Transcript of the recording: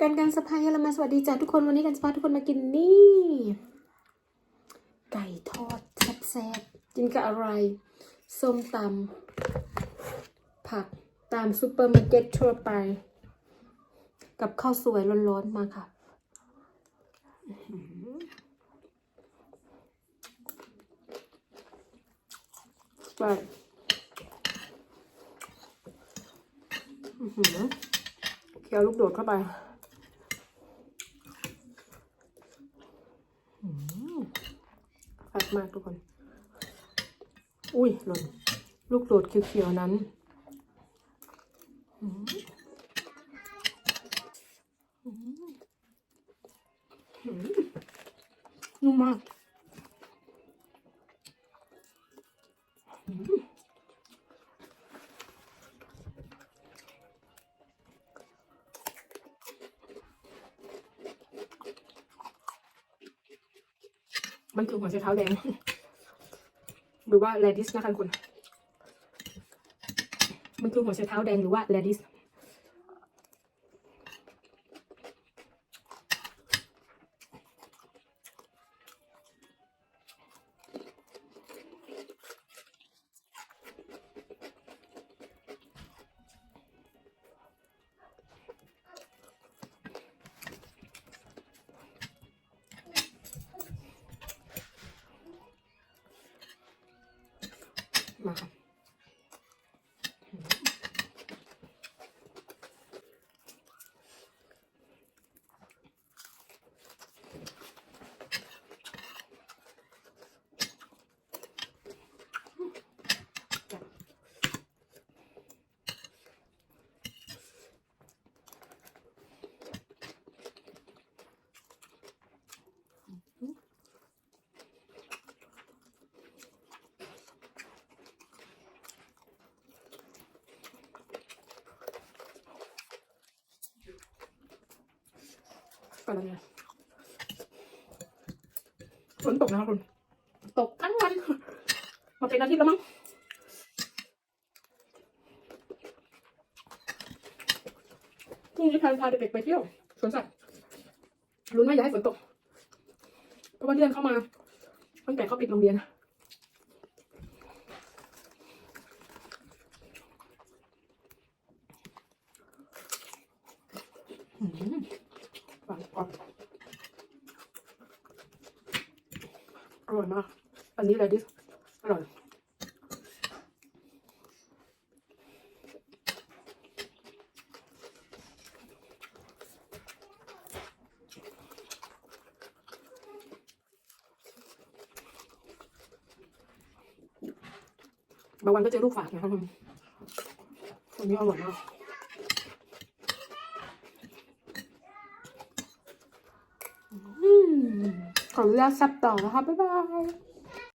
กันกันสะพายเยอรมันสวัสดีจ้าทุกคนวันนี้กันจะพาทุกคนมากินนี่ ไก่ทอดแซ่บๆกินกับอะไร ส้มตำผักตามซูเปอร์มาร์เก็ตทั่วไป กับข้าวสวยร้อนๆมาค่ะไปเคี่ยวลูกโดดเข้าไปอื้อหือ แซ่บมากทุกคน อุ้ยหล่นลูกโดดเขียวๆนั้นนุ่มมากอื้อหือ มันคือหัวไชเท้าแดง หรือว่า radish นะคะคุณ มันคือหัวไชเท้าแดงหรือว่า radish มาค่ะ ไปแล้วเนี่ยฝนตกนะครับคุณ ตกทั้งวัน มาเป็นอาทิตย์แล้วมั้งพรุ่งนี้พาพาเด็กๆไปเที่ยวสวนสัตว์ลุ้นว่าอย่าให้ฝนตก เพราะว่าเดือนเข้ามา ตั้งแต่เขาปิดโรงเรียนอืมหวานกร อร่อยมาก อันนี้เลยดิ อร่อย บางวันก็เจอลูกฝากนะครับคุณอันนี้อร่อยมาก อืม ขออนุญาตซับต่อนะคะ บ๊ายบาย